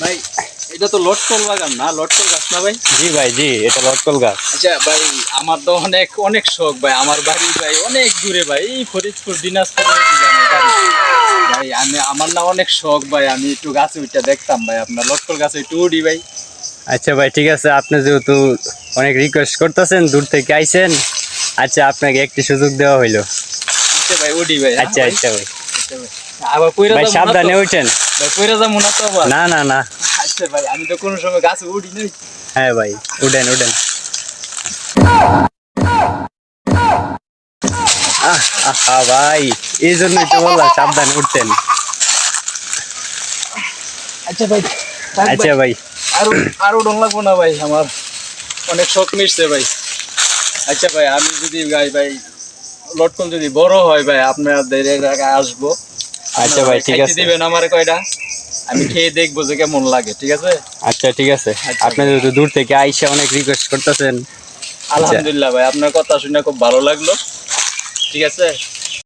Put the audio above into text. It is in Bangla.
ভাই এটা তো লটকল বাগান না? লটকল গাছ না ভাই? জি ভাই জি এটা লটকল গাছ। আচ্ছা ভাই আমার তো অনেক অনেক শখ ভাই আমার বাড়ি ভাই অনেক দূরে ভাই এই ফরিদপুর দিনাজপুর ভাই আমি আমার না অনেক শখ ভাই আমি একটু গাছে উঠে দেখতাম ভাই আপনার লটকল গাছে একটু উঠি ভাই। আচ্ছা ভাই ঠিক আছে আপনি যেহেতু অনেক রিকোয়েস্ট করতেছেন দূর থেকে আইছেন আচ্ছা আপনাকে একটি সুযোগ দেওয়া হইল। আচ্ছা ভাই ভাই হ্যাঁ আচ্ছা ভাই? আচ্ছা আচ্ছা ভাই। আবার কইরা ভাই সাবধানে? ভাই কইরা যাব না তো আবার। না না না। আচ্ছা ভাই আমি তো কোনো সময় গাছে উঠি নাই। হ্যাঁ ভাই উঠেন উঠেন। আহা ভাই এই জন্যই তো বললাম সাবধানে উঠতেন। আচ্ছা ভাই আচ্ছা ভাই। আরও আরও ডং লাগবো না ভাই আমার অনেক শখ মিটছে ভাই। আচ্ছা ভাই আমি যদি ভাই ভাই লটকন যদি বড় হয় ভাই আপনাদের আসব। আচ্ছা ভাই ঠিক আছে। দিবেন আমার কয়টা? আমি খেয়ে দেখব যে কেমন লাগে ঠিক আছে? আচ্ছা ঠিক আছে। আপনাদের তো দূর থেকে আইসা অনেক রিকোয়েস্ট করতেছেন। আলহামদুলিল্লাহ ভাই আপনার কথা শুনে খুব ভালো লাগল ঠিক আছে?